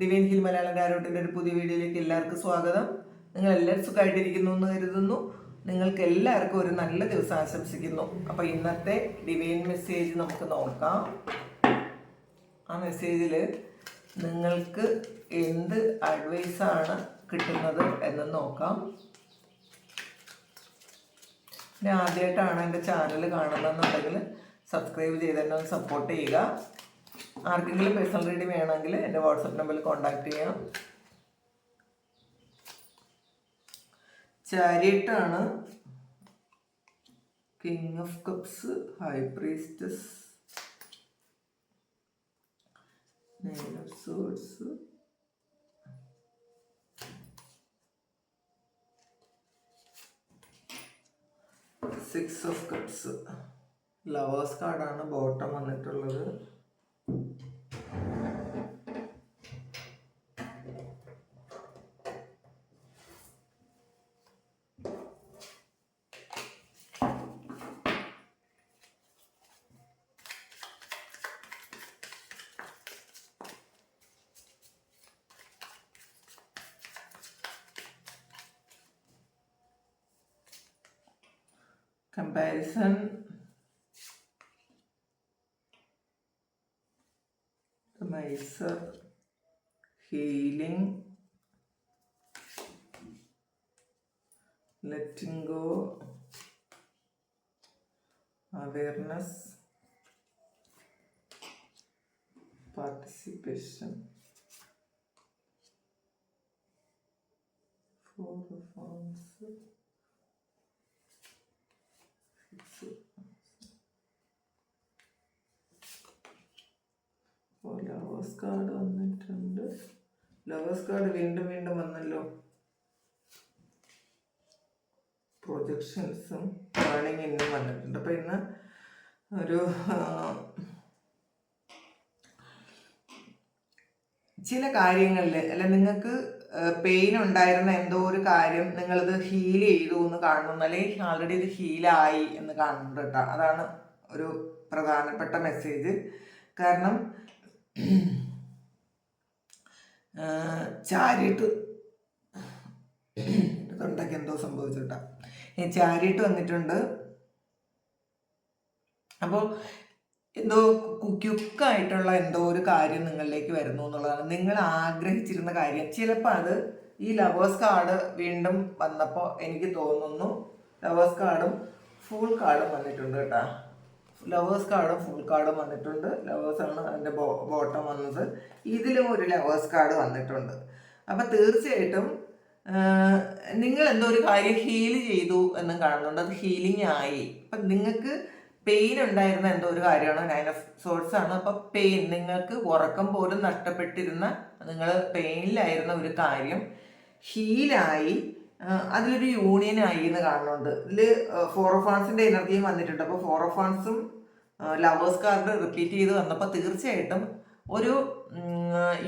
Divine hill Malayalam കാരോട്ടിന്റെ ഒരു പുതിയ വീഡിയോയിലേക്ക് എല്ലാവർക്കും സ്വാഗതം. നിങ്ങൾ എല്ലാവരും സുഖമായിട്ടിരിക്കുന്നു എന്ന് കരുതുന്നു. നിങ്ങൾക്ക് എല്ലാവർക്കും ഒരു നല്ല ദിവസം ആശംസിക്കുന്നു. അപ്പോൾ ഇന്നത്തെ ഡിവൈൻ മെസ്സേജ് നമുക്ക് നോക്കാം. ആ മെസ്സേജിൽ നിങ്ങൾക്ക് എന്ത് അഡ്വൈസാണ് കിട്ടുന്നത് എന്ന് നോക്കാം. പിന്നെ ആദ്യമായിട്ടാണ് എന്റെ ചാനൽ കാണുന്നതെന്നുണ്ടെങ്കിൽ സബ്സ്ക്രൈബ് ചെയ്ത് എന്നെ സപ്പോർട്ട് ചെയ്യുക. ആർക്കെങ്കിലും പേഴ്സണൽ റീഡിംഗ് വേണമെങ്കിൽ എന്റെ വാട്സപ്പ് നമ്പറിൽ കോൺടാക്ട് ചെയ്യാം. ചാരിയറ്റാണ് king of cups high priestess six of cups lovers കാർഡാണ് ബോട്ടം വന്നിട്ടുള്ളത്. Comparison. The miser healing. Letting go. Awareness. Participation. Four of wands lovers card വന്നിട്ടുണ്ട്. ലവേഴ്സ് കാർഡ് വീണ്ടും വീണ്ടും വന്നല്ലോ. പ്രൊജക്ഷൻസും പ്ലാനിങ് ഇന്നും വന്നിട്ടുണ്ട്. അപ്പോൾ ഇന്ന് ഒരു ചില കാര്യങ്ങളിൽ അല്ല നിങ്ങൾക്ക് പെയിൻ ഉണ്ടായിരുന്ന എന്തോ ഒരു കാര്യം നിങ്ങളിത് ഹീൽ ചെയ്തു എന്ന് കാണുന്നു. അല്ലെങ്കിൽ ആൾറെഡി ഇത് ഹീലായി എന്ന് കാണുന്നുണ്ട് കേട്ടോ. അതാണ് ഒരു പ്രധാനപ്പെട്ട മെസ്സേജ് കാരണം ചാരിട്ട് തൊണ്ടയ്ക്ക് എന്തോ സംഭവിച്ചിട്ടാ ഈ ചാരിട്ട് വന്നിട്ടുണ്ട്. അപ്പോൾ എന്തോ ക്യുക്കായിട്ടുള്ള എന്തോ ഒരു കാര്യം നിങ്ങളിലേക്ക് വരുന്നു എന്നുള്ളതാണ്. നിങ്ങൾ ആഗ്രഹിച്ചിരുന്ന കാര്യം. ചിലപ്പോൾ അത് ഈ ലവേഴ്സ് കാർഡ് വീണ്ടും വന്നപ്പോൾ എനിക്ക് തോന്നുന്നു ലവേഴ്സ് കാർഡും ഫുൾ കാർഡും വന്നിട്ടുണ്ട് കേട്ടോ. ലവേഴ്സ് കാർഡും ഫുൾ കാർഡും വന്നിട്ടുണ്ട്. ലവേഴ്സ് ആണ് അതിന്റെ ബോ ബോട്ടം വന്നത്. ഇതിലും ഒരു ലവേഴ്സ് കാർഡ് വന്നിട്ടുണ്ട്. അപ്പം തീർച്ചയായിട്ടും നിങ്ങൾ എന്തോ ഒരു കാര്യം ഹീൽ ചെയ്തു എന്നും കാണുന്നുണ്ട്. അത് ഹീലിംഗ് ആയി. അപ്പം നിങ്ങൾക്ക് പെയിൻ ഉണ്ടായിരുന്ന എന്തോ ഒരു കാര്യമാണ്? നയൻ ഓഫ് സോഴ്സ് ആണ്? അപ്പോൾ പെയിൻ നിങ്ങൾക്ക് ഉറക്കം പോലും നഷ്ടപ്പെട്ടിരുന്ന നിങ്ങൾ പെയിനിലായിരുന്ന ഒരു കാര്യം ഹീലായി അതിലൊരു യൂണിയൻ ആയി എന്ന് കാണുന്നുണ്ട്. ഓഫ് ഫാൻസിന്റെ എനർജിയും വന്നിട്ടുണ്ട്. അപ്പോൾ ഫോർ ഓഫ് ഫാൻസും ലവേഴ്സ് കാർഡ് റിപ്പീറ്റ് ചെയ്ത് വന്നപ്പോൾ തീർച്ചയായിട്ടും ഒരു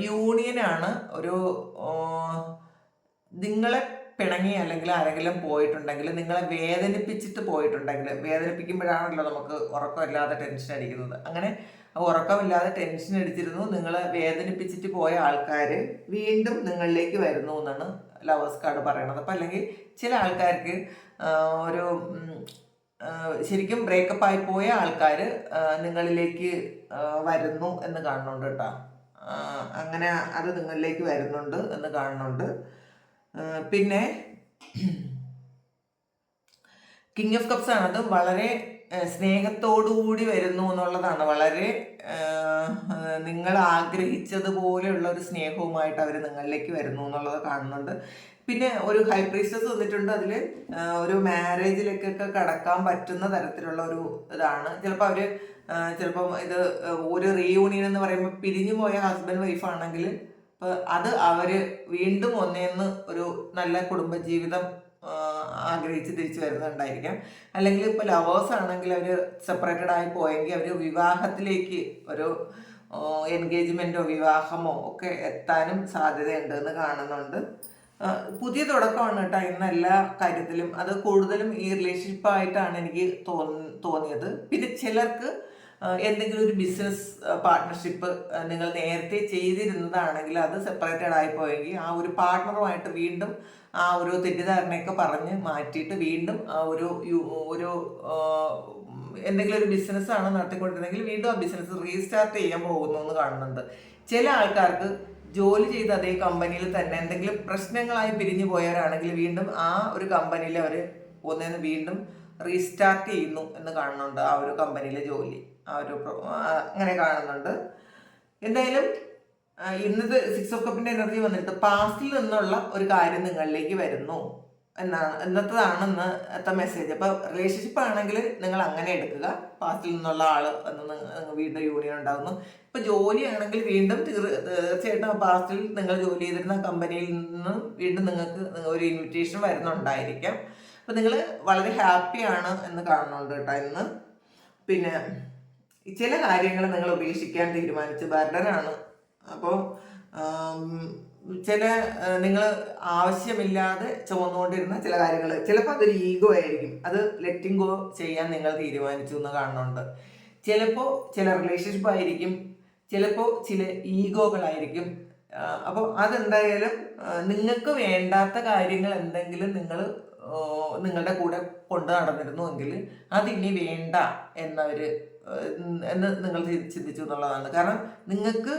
യൂണിയനാണ് ഒരു നിങ്ങളെ പിണങ്ങി അല്ലെങ്കിൽ ആരെങ്കിലും പോയിട്ടുണ്ടെങ്കിൽ നിങ്ങളെ വേദനിപ്പിച്ചിട്ട് പോയിട്ടുണ്ടെങ്കിൽ വേദനിപ്പിക്കുമ്പോഴാണല്ലോ നമുക്ക് ഉറക്കമില്ലാതെ ടെൻഷൻ അടിക്കുന്നത്. അങ്ങനെ ഉറക്കമില്ലാതെ ടെൻഷൻ അടിച്ചിരുന്നു. നിങ്ങളെ വേദനിപ്പിച്ചിട്ട് പോയ ആൾക്കാർ വീണ്ടും നിങ്ങളിലേക്ക് വരുന്നു എന്നാണ് ലവേഴ്സ് കാർഡ് പറയണത് അപ്പം അല്ലെങ്കിൽ ചില ആൾക്കാർക്ക് ഒരു ശരിക്കും ബ്രേക്കപ്പ് ആയി പോയ ആൾക്കാർ നിങ്ങളിലേക്ക് വരുന്നു എന്ന് കാണുന്നുണ്ട് കേട്ടോ. അങ്ങനെ അത് നിങ്ങളിലേക്ക് വരുന്നുണ്ട് എന്ന് കാണുന്നുണ്ട്. പിന്നെ കിങ് ഓഫ് കപ്സ് ആണ്. അത് വളരെ സ്നേഹത്തോടുകൂടി വരുന്നു എന്നുള്ളതാണ്. വളരെ നിങ്ങൾ ആഗ്രഹിച്ചതുപോലെയുള്ള ഒരു സ്നേഹവുമായിട്ട് അവർ നിങ്ങളിലേക്ക് വരുന്നു എന്നുള്ളത് കാണുന്നുണ്ട്. പിന്നെ ഒരു ഹൈ പ്രീസ്റ്റസ് വന്നിട്ടുണ്ട്. അതിൽ ഒരു മാരേജിലേക്കൊക്കെ കടക്കാൻ പറ്റുന്ന തരത്തിലുള്ള ഒരു ഇതാണ്. ചിലപ്പോൾ അവർ ചിലപ്പം ഇത് ഒരു റീയൂണിയൻ എന്ന് പറയുമ്പോൾ പിരിഞ്ഞു പോയ ഹസ്ബൻഡ് വൈഫ് ആണെങ്കിൽ അപ്പോൾ അത് അവർ വീണ്ടും ഒന്നേന്ന് ഒരു നല്ല കുടുംബജീവിതം ആഗ്രഹിച്ച് തിരിച്ചു വരുന്നുണ്ടായിരിക്കാം. അല്ലെങ്കിൽ ഇപ്പോൾ ലവേഴ്സ് ആണെങ്കിൽ അവർ സെപ്പറേറ്റഡ് ആയി പോയെങ്കിൽ അവർ വിവാഹത്തിലേക്ക് ഒരു എൻഗേജ്മെന്റോ വിവാഹമോ ഒക്കെ എത്താനും സാധ്യതയുണ്ട് എന്ന് കാണുന്നുണ്ട്. പുതിയ തുടക്കമാണ് കേട്ടോ ഇന്ന് എല്ലാ കാര്യത്തിലും. അത് കൂടുതലും ഈ റിലേഷൻഷിപ്പായിട്ടാണ് എനിക്ക് തോന്നി തോന്നിയത്. പിന്നെ ചിലർക്ക് എന്തെങ്കിലും ഒരു ബിസിനസ് പാർട്ട്ണർഷിപ്പ് നിങ്ങൾ നേരത്തെ ചെയ്തിരുന്നതാണെങ്കിൽ അത് സെപ്പറേറ്റഡ് ആയി പോയെങ്കിൽ ആ ഒരു പാർട്ട്ണറുമായിട്ട് വീണ്ടും ആ ഒരു തെറ്റിദ്ധാരണയൊക്കെ പറഞ്ഞ് മാറ്റിയിട്ട് വീണ്ടും ആ ഒരു ഒരു എന്തെങ്കിലും ഒരു ബിസിനസ് ആണ് നടത്തിക്കൊണ്ടിരുന്നെങ്കിൽ വീണ്ടും ആ ബിസിനസ് റീസ്റ്റാർട്ട് ചെയ്യാൻ പോകുന്നു എന്ന് കാണുന്നുണ്ട്. ചില ആൾക്കാർക്ക് ജോലി ചെയ്ത അതേ കമ്പനിയിൽ തന്നെ എന്തെങ്കിലും പ്രശ്നങ്ങളായി പിരിഞ്ഞു പോയവരാണെങ്കിൽ വീണ്ടും ആ ഒരു കമ്പനിയിൽ അവർ ഒന്നേന്ന് വീണ്ടും റീസ്റ്റാർട്ട് ചെയ്യുന്നു എന്ന് കാണുന്നുണ്ട് ആ ഒരു കമ്പനിയിലെ ജോലി. ആ ഒരു അങ്ങനെ കാണുന്നുണ്ട്. എന്തായാലും ഇന്നത്തെ സിക്സ് ഓഫ് കപ്പിന്റെ എനർജി വന്നിട്ട് പാസ്റ്റിൽ നിന്നുള്ള ഒരു കാര്യം നിങ്ങളിലേക്ക് വരുന്നു എന്നാണ് എന്നത്തതാണെന്ന് ഇന്നത്തെ മെസ്സേജ് അപ്പോൾ റിലേഷൻഷിപ്പ് ആണെങ്കിൽ നിങ്ങൾ അങ്ങനെ എടുക്കുക. പാസ്റ്റിൽ നിന്നുള്ള ആൾ എന്ന് വീണ്ടും യൂണിയൻ ഉണ്ടാകുന്നു ഇപ്പൊ ജോലി ആണെങ്കിൽ വീണ്ടും തീർ- തീർച്ചയായിട്ടും പാസ്റ്റിൽ നിങ്ങൾ ജോലി ചെയ്തിരുന്ന കമ്പനിയിൽ നിന്ന് വീണ്ടും നിങ്ങൾക്ക് ഒരു ഇൻവിറ്റേഷൻ വരുന്നുണ്ടായിരിക്കാം. അപ്പൊ നിങ്ങൾ വളരെ ഹാപ്പിയാണ് എന്ന് കാണുന്നുണ്ട് കേട്ടോ ഇന്ന്. പിന്നെ ചില കാര്യങ്ങൾ നിങ്ങൾ ഉപേക്ഷിക്കാൻ തീരുമാനിച്ച് ബർഡനാണ് അപ്പോൾ ചില നിങ്ങൾ ആവശ്യമില്ലാതെ ചുമന്നുകൊണ്ടിരുന്ന ചില കാര്യങ്ങൾ ചിലപ്പോൾ അതൊരു ഈഗോ ആയിരിക്കും. അത് ലെറ്റിംഗ് ഗോ ചെയ്യാൻ നിങ്ങൾ തീരുമാനിച്ചു എന്ന് കാണുന്നുണ്ട്. ചിലപ്പോൾ ചില റിലേഷൻഷിപ്പ് ആയിരിക്കും ചിലപ്പോൾ ചില ഈഗോകളായിരിക്കും അപ്പോൾ അതെന്തായാലും നിങ്ങൾക്ക് വേണ്ടാത്ത കാര്യങ്ങൾ എന്തെങ്കിലും നിങ്ങൾ നിങ്ങളുടെ കൂടെ കൊണ്ടു നടന്നിരുന്നുവെങ്കിൽ അതിനി വേണ്ട എന്നവർ എന്ന് നിങ്ങൾ ചിന്തിച്ചു എന്നുള്ളതാണ്. കാരണം നിങ്ങൾക്ക്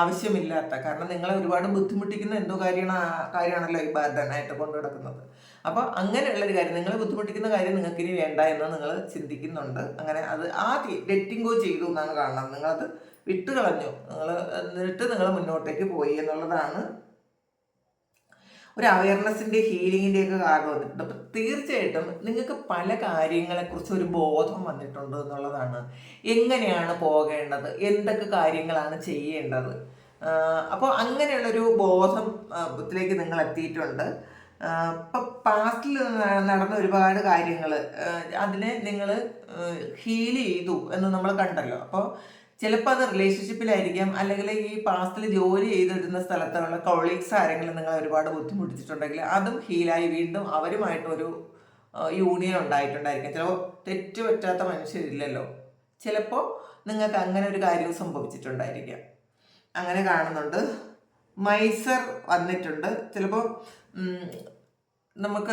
ആവശ്യമില്ലാത്ത കാരണം നിങ്ങളെ ഒരുപാട് ബുദ്ധിമുട്ടിക്കുന്ന എന്തോ കാര്യമാണ് കാര്യമാണല്ലോ ഈ ബാധനായിട്ട് കൊണ്ടു നടക്കുന്നത്. അപ്പൊ അങ്ങനെയുള്ള ഒരു കാര്യം നിങ്ങളെ ബുദ്ധിമുട്ടിക്കുന്ന കാര്യം നിങ്ങൾക്ക് ഇനി വേണ്ട എന്ന് നിങ്ങൾ ചിന്തിക്കുന്നുണ്ട്. അങ്ങനെ അത് ആ ലെറ്റിംഗ് ഗോ ചെയ്തു എന്നാണ് കാണുന്നത് നിങ്ങളത് വിട്ടുകളഞ്ഞു. നിങ്ങൾ എന്നിട്ട് നിങ്ങൾ മുന്നോട്ടേക്ക് പോയി എന്നുള്ളതാണ് ഒരു അവയർനെസ്സിന്റെ ഹീലിങ്ങിന്റെ ഒക്കെ കാരണം വന്നിട്ടുണ്ട്. അപ്പൊ തീർച്ചയായിട്ടും നിങ്ങൾക്ക് പല കാര്യങ്ങളെക്കുറിച്ച് ഒരു ബോധം വന്നിട്ടുണ്ട് എന്നുള്ളതാണ്. എങ്ങനെയാണ് പോകേണ്ടത്? എന്തൊക്കെ കാര്യങ്ങളാണ് ചെയ്യേണ്ടത്? അപ്പോൾ അങ്ങനെയുള്ളൊരു ബോധം ത്തിലേക്ക് നിങ്ങൾ എത്തിയിട്ടുണ്ട്. ഇപ്പം പാസ്റ്റിൽ നടന്ന ഒരുപാട് കാര്യങ്ങൾ അതിനെ നിങ്ങൾ ഹീൽ ചെയ്തു എന്ന് നമ്മൾ കണ്ടല്ലോ. അപ്പോൾ ചിലപ്പോൾ അത് റിലേഷൻഷിപ്പിലായിരിക്കാം അല്ലെങ്കിൽ ഈ പാസ്റ്റിൽ ജോലി ചെയ്തിരുന്ന സ്ഥലത്തുള്ള കൊളീഗ്സ് ആരെങ്കിലും നിങ്ങൾ ഒരുപാട് ബുദ്ധിമുട്ടിച്ചിട്ടുണ്ടെങ്കിൽ അതും ഹീലായി വീണ്ടും അവരുമായിട്ടൊരു യൂണിയൻ ഉണ്ടായിട്ടുണ്ടായിരിക്കാം. ചിലപ്പോൾ തെറ്റുപറ്റാത്ത മനുഷ്യരില്ലല്ലോ. ചിലപ്പോൾ നിങ്ങൾക്ക് അങ്ങനെ ഒരു കാര്യവും സംഭവിച്ചിട്ടുണ്ടായിരിക്കാം. അങ്ങനെ കാണുന്നുണ്ട്. മൈസർ വന്നിട്ടുണ്ട്. ചിലപ്പോൾ നമുക്ക്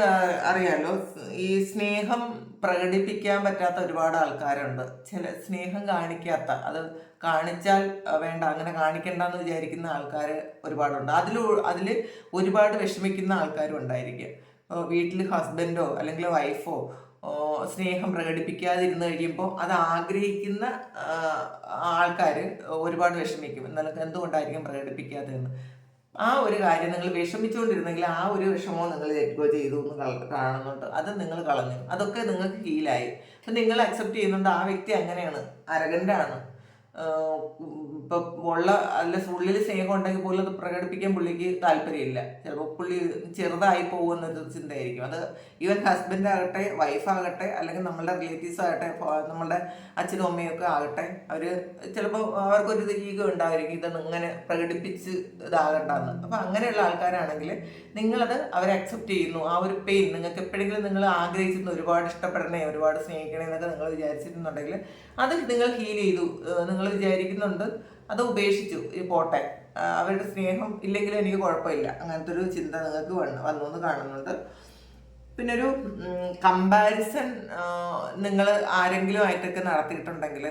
അറിയാലോ ഈ സ്നേഹം പ്രകടിപ്പിക്കാൻ പറ്റാത്ത ഒരുപാട് ആൾക്കാരുണ്ട്. ചില സ്നേഹം കാണിക്കാത്ത അത് കാണിച്ചാൽ വേണ്ട അങ്ങനെ കാണിക്കണ്ടെന്ന് വിചാരിക്കുന്ന ആൾക്കാർ ഒരുപാടുണ്ട്. അതിൽ അതിൽ ഒരുപാട് വിഷമിക്കുന്ന ആൾക്കാരും ഉണ്ടായിരിക്കും. വീട്ടിൽ ഹസ്ബൻഡോ അല്ലെങ്കിൽ വൈഫോ സ്നേഹം പ്രകടിപ്പിക്കാതിരുന്ന് കഴിയുമ്പോൾ അത് ആഗ്രഹിക്കുന്ന ആൾക്കാർ ഒരുപാട് വിഷമിക്കും. എന്നാലും എന്തുകൊണ്ടായിരിക്കും പ്രകടിപ്പിക്കാത്തതെന്ന്? ആ ഒരു കാര്യം നിങ്ങൾ വിഷമിച്ചുകൊണ്ടിരുന്നെങ്കിൽ ആ ഒരു വിഷമവും നിങ്ങൾ ലെറ്റ്ഗോ ചെയ്തു എന്ന് കാണുന്നുണ്ട്. അത് നിങ്ങൾ കളഞ്ഞു. അതൊക്കെ നിങ്ങൾക്ക് ഹീലായി അപ്പം നിങ്ങൾ അക്സെപ്റ്റ് ചെയ്യുന്നുണ്ട് ആ വ്യക്തി അങ്ങനെയാണ് അരകന്റാണ് ഇപ്പൊ ഉള്ള അല്ല ഉള്ളിൽ സ്നേഹം ഉണ്ടെങ്കിൽ പോലും അത് പ്രകടിപ്പിക്കാൻ പുള്ളിക്ക് താല്പര്യമില്ല. ചിലപ്പോൾ പുള്ളി ചെറുതായി പോകുന്നൊരു ചിന്തയായിരിക്കും. അത് ഈവൻ ഹസ്ബൻഡ് ആകട്ടെ വൈഫാകട്ടെ അല്ലെങ്കിൽ നമ്മളുടെ റിലേറ്റീവ്സ് ആകട്ടെ നമ്മളുടെ അച്ഛനും അമ്മയും ഒക്കെ ആകട്ടെ അവർ ചിലപ്പോൾ അവർക്കൊരു ഈഗോ ഉണ്ടായിരിക്കും ഇതൊന്നും ഇങ്ങനെ പ്രകടിപ്പിച്ച് ഇതാകണ്ടെന്ന്. അപ്പൊ അങ്ങനെയുള്ള ആൾക്കാരാണെങ്കിൽ നിങ്ങളത് അവരെ അക്സെപ്റ്റ് ചെയ്യുന്നു. ആ ഒരു പെയിൻ നിങ്ങൾക്ക് എപ്പോഴെങ്കിലും നിങ്ങൾ ആഗ്രഹിച്ചിരുന്നു ഒരുപാട് ഇഷ്ടപ്പെടണേ ഒരുപാട് സ്നേഹിക്കണേ എന്നൊക്കെ നിങ്ങൾ വിചാരിച്ചിരുന്നുണ്ടെങ്കിൽ അത് നിങ്ങൾ ഹീൽ ചെയ്തു. നിങ്ങൾ വിചാരിക്കുന്നുണ്ട്. അത് ഉപേക്ഷിച്ചു ഈ പോട്ടെ. അവരുടെ സ്നേഹം ഇല്ലെങ്കിലും എനിക്ക് കുഴപ്പമില്ല. അങ്ങനത്തെ ഒരു ചിന്ത നിങ്ങൾക്ക് വന്നു വന്നു എന്ന് കാണുന്നുണ്ട്. പിന്നെ ഒരു കമ്പാരിസൺ നിങ്ങൾ ആരെങ്കിലും ആയിട്ടൊക്കെ നടത്തിയിട്ടുണ്ടെങ്കിൽ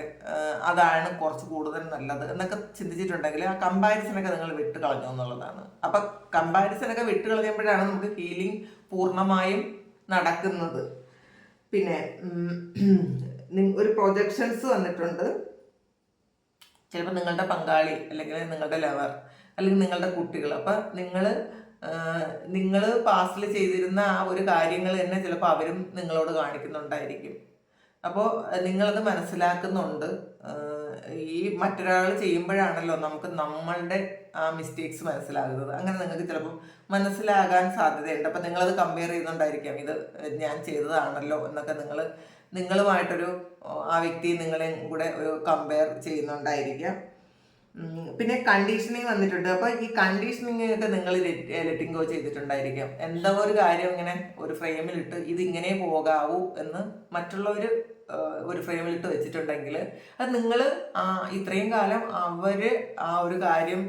അതാണ് കുറച്ച് കൂടുതൽ നല്ലത് എന്നൊക്കെ ചിന്തിച്ചിട്ടുണ്ടെങ്കിൽ ആ കമ്പാരിസനൊക്കെ നിങ്ങൾ വിട്ട് കളഞ്ഞു എന്നുള്ളതാണ്. അപ്പൊ കമ്പാരിസനൊക്കെ വിട്ട് കളയുമ്പോഴാണ് നമുക്ക് ഹീലിംഗ് പൂർണമായും നടക്കുന്നത്. പിന്നെ ഒരു പ്രൊജക്ഷൻസ് വന്നിട്ടുണ്ട്. ചിലപ്പോൾ നിങ്ങളുടെ പങ്കാളി അല്ലെങ്കിൽ നിങ്ങളുടെ ലവർ അല്ലെങ്കിൽ നിങ്ങളുടെ കുട്ടികൾ. അപ്പം നിങ്ങൾ നിങ്ങൾ പാസ്റ്റിൽ ചെയ്തിരുന്ന ആ ഒരു കാര്യങ്ങൾ തന്നെ ചിലപ്പോൾ അവരും നിങ്ങളോട് കാണിക്കുന്നുണ്ടായിരിക്കും. അപ്പോൾ നിങ്ങളത് മനസ്സിലാക്കുന്നുണ്ട്. ഈ മറ്റൊരാൾ ചെയ്യുമ്പോഴാണല്ലോ നമുക്ക് നമ്മളുടെ ആ മിസ്റ്റേക്സ് മനസ്സിലാകുന്നത്. അങ്ങനെ നിങ്ങൾക്ക് ചിലപ്പോൾ മനസ്സിലാകാൻ സാധ്യതയുണ്ട്. അപ്പം നിങ്ങളത് കമ്പയർ ചെയ്യുന്നുണ്ടായിരിക്കാം. ഇത് ഞാൻ ചെയ്തതാണല്ലോ എന്നൊക്കെ നിങ്ങൾ നിങ്ങളുമായിട്ടൊരു ആ വ്യക്തി നിങ്ങളെയും കൂടെ ഒരു കമ്പയർ ചെയ്യുന്നുണ്ടായിരിക്കാം. പിന്നെ കണ്ടീഷനിങ് വന്നിട്ടുണ്ട്. അപ്പൊ ഈ കണ്ടീഷനിങ് ഒക്കെ നിങ്ങൾ ലെറ്റിംഗ് ഗോ ചെയ്തിട്ടുണ്ടായിരിക്കാം. എന്തോ ഒരു കാര്യം ഇങ്ങനെ ഒരു ഫ്രെയിമിലിട്ട് ഇത് ഇങ്ങനെ പോകാവൂ എന്ന് മറ്റുള്ളവർ ഒരു ഫ്രെയിമിലിട്ട് വെച്ചിട്ടുണ്ടെങ്കിൽ അത് നിങ്ങൾ ഇത്രയും കാലം അവർ ആ ഒരു കാര്യം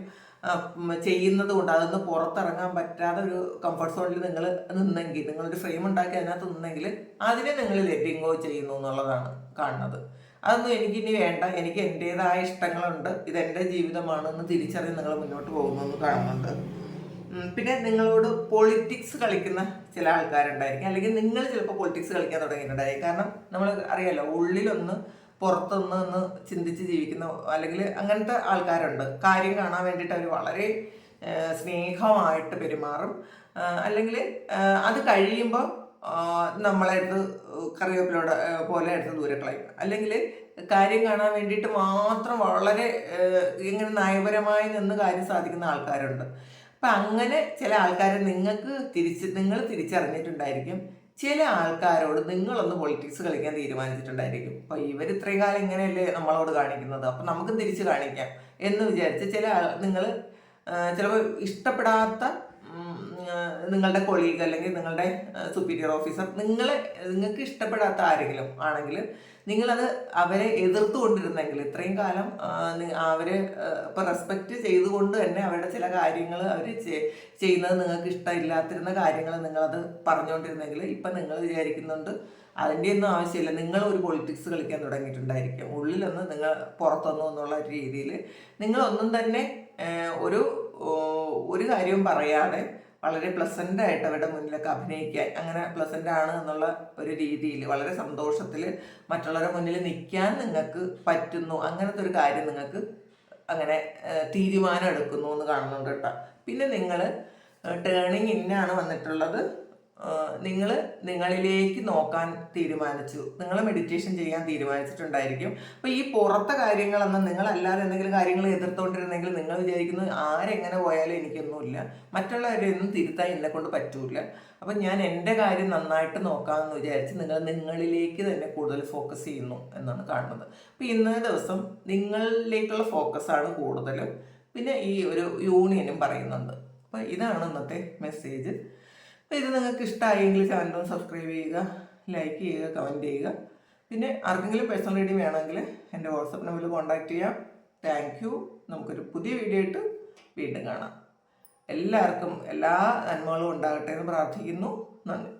ചെയ്യുന്നത് കൊണ്ട് അതൊന്ന് പുറത്തിറങ്ങാൻ പറ്റാതെ ഒരു കംഫർട്ട് സോണിൽ നിങ്ങൾ നിന്നെങ്കിൽ നിങ്ങളൊരു ഫ്രെയിം ഉണ്ടാക്കി അതിനകത്ത് നിന്നെങ്കിൽ അതിനെ നിങ്ങൾ ലെറ്റിംഗോ ചെയ്യുന്നു എന്നുള്ളതാണ് കാണുന്നത്. അതൊന്നും എനിക്കിനി വേണ്ട. എനിക്ക് എന്റെതായ ഇഷ്ടങ്ങളുണ്ട്. ഇതെന്റെ ജീവിതമാണെന്ന് തിരിച്ചറിഞ്ഞ് നിങ്ങൾ മുന്നോട്ട് പോകുന്നു കാണുന്നുണ്ട്. പിന്നെ നിങ്ങളോട് പൊളിറ്റിക്സ് കളിക്കുന്ന ചില ആൾക്കാരുണ്ടായിരിക്കും. അല്ലെങ്കിൽ നിങ്ങൾ ചിലപ്പോൾ പൊളിറ്റിക്സ് കളിക്കാൻ തുടങ്ങിയിട്ടുണ്ടായിരിക്കും. കാരണം നമ്മൾ അറിയാലോ ഉള്ളിലൊന്ന് പുറത്തൊന്ന് നിന്ന് ചിന്തിച്ച് ജീവിക്കുന്ന അല്ലെങ്കിൽ അങ്ങനത്തെ ആൾക്കാരുണ്ട്. കാര്യം കാണാൻ വേണ്ടിയിട്ട് അവർ വളരെ സ്നേഹമായിട്ട് പെരുമാറും. അല്ലെങ്കിൽ അത് കഴിയുമ്പോൾ നമ്മളെ എടുത്ത് കറിവേപ്പിലോട് പോലെ എടുത്ത് ദൂരെ കളയും. അല്ലെങ്കിൽ കാര്യം കാണാൻ വേണ്ടിയിട്ട് മാത്രം വളരെ ഇങ്ങനെ നയപരമായി നിന്ന് കാര്യം സാധിക്കുന്ന ആൾക്കാരുണ്ട്. അപ്പം അങ്ങനെ ചില ആൾക്കാരെ നിങ്ങൾക്ക് തിരിച്ച് നിങ്ങൾ തിരിച്ചറിഞ്ഞിട്ടുണ്ടായിരിക്കും. ചില ആൾക്കാരോട് നിങ്ങളൊന്ന് പൊളിറ്റിക്സ് കളിക്കാൻ തീരുമാനിച്ചിട്ടുണ്ടായിരിക്കും. അപ്പോൾ ഇവർ ഇത്രയും കാലം ഇങ്ങനെയല്ലേ നമ്മളോട് കാണിക്കുന്നത്? അപ്പം നമുക്കും തിരിച്ച് കാണിക്കാം. എന്ന് വിചാരിച്ച് ചില നിങ്ങൾ ചിലപ്പോൾ ഇഷ്ടപ്പെടാത്ത നിങ്ങളുടെ കൊളീഗ് അല്ലെങ്കിൽ നിങ്ങളുടെ സുപ്പീരിയർ ഓഫീസർ നിങ്ങളെ നിങ്ങൾക്ക് ഇഷ്ടപ്പെടാത്ത ആരെങ്കിലും ആണെങ്കിൽ നിങ്ങളത് അവരെ എതിർത്തുകൊണ്ടിരുന്നെങ്കിൽ ഇത്രയും കാലം അവരെ ഇപ്പം റെസ്പെക്റ്റ് ചെയ്തുകൊണ്ട് തന്നെ അവരുടെ ചില കാര്യങ്ങൾ അവർ ചെയ്യുന്നത് നിങ്ങൾക്ക് ഇഷ്ടമില്ലാത്തിരുന്ന കാര്യങ്ങൾ നിങ്ങളത് പറഞ്ഞുകൊണ്ടിരുന്നെങ്കിൽ ഇപ്പം നിങ്ങൾ വിചാരിക്കുന്നുണ്ട് അതിന്റെ ഒന്നും ആവശ്യമില്ല. നിങ്ങൾ ഒരു പൊളിറ്റിക്സ് കളിക്കാൻ തുടങ്ങിയിട്ടുണ്ടായിരിക്കും. ഉള്ളിലൊന്ന് നിങ്ങൾ പുറത്തൊന്നും എന്നുള്ള രീതിയിൽ നിങ്ങളൊന്നും തന്നെ ഒരു ഒരു കാര്യവും പറയാതെ വളരെ പ്ലസന്റ് ആയിട്ട് അവരുടെ മുന്നിലൊക്കെ അഭിനയിക്കാൻ അങ്ങനെ പ്ലസന്റ് ആണ് എന്നുള്ള ഒരു രീതിയിൽ വളരെ സന്തോഷത്തിൽ മറ്റുള്ളവരുടെ മുന്നിൽ നിൽക്കാൻ നിങ്ങൾക്ക് പറ്റുന്നു. അങ്ങനത്തെ ഒരു കാര്യം നിങ്ങൾക്ക് അങ്ങനെ തീരുമാനം എടുക്കുന്നു എന്ന് കാണുന്നുണ്ട് കേട്ടോ. പിന്നെ നിങ്ങൾ ടേണിങ് ഇന്നാണ് വന്നിട്ടുള്ളത്. നിങ്ങൾ നിങ്ങളിലേക്ക് നോക്കാൻ തീരുമാനിച്ചു. നിങ്ങൾ മെഡിറ്റേഷൻ ചെയ്യാൻ തീരുമാനിച്ചിട്ടുണ്ടായിരിക്കും. അപ്പോൾ ഈ പുറത്തെ കാര്യങ്ങളൊന്നും നിങ്ങളല്ലാതെ എന്തെങ്കിലും കാര്യങ്ങൾ എതിർത്തുകൊണ്ടിരുന്നെങ്കിൽ നിങ്ങൾ വിചാരിക്കുന്നു ആരെങ്ങനെ പോയാലും എനിക്കൊന്നുമില്ല. മറ്റുള്ളവരെയൊന്നും തിരുത്താൻ എന്നെ കൊണ്ട് പറ്റൂല. അപ്പം ഞാൻ എന്റെ കാര്യം നന്നായിട്ട് നോക്കാമെന്ന് വിചാരിച്ച് നിങ്ങൾ നിങ്ങളിലേക്ക് തന്നെ കൂടുതൽ ഫോക്കസ് ചെയ്യുന്നു എന്നാണ് കാണുന്നത്. അപ്പോൾ ഇന്നത്തെ ദിവസം നിങ്ങളിലേക്കുള്ള ഫോക്കസാണ് കൂടുതൽ പിന്നെ ഈ ഒരു യൂണിയനും പറയുന്നുണ്ട്. അപ്പോൾ ഇതാണ് ഇന്നത്തെ മെസ്സേജ് അപ്പോൾ ഇത് നിങ്ങൾക്ക് ഇഷ്ടമായെങ്കിൽ ചാനൽ സബ്സ്ക്രൈബ് ചെയ്യുക ലൈക്ക് ചെയ്യുക കമന്റ് ചെയ്യുക. പിന്നെ ആർക്കെങ്കിലും പേഴ്സണൽ റീഡിങ് വേണമെങ്കിൽ എന്റെ വാട്സപ്പ് നമ്പറിൽ കോൺടാക്റ്റ് ചെയ്യാം. താങ്ക് യു നമുക്കൊരു പുതിയ വീഡിയോ ആയിട്ട് വീണ്ടും കാണാം. എല്ലാവർക്കും എല്ലാ നന്മകളും ഉണ്ടാകട്ടെ എന്ന് പ്രാർത്ഥിക്കുന്നു. നന്ദി.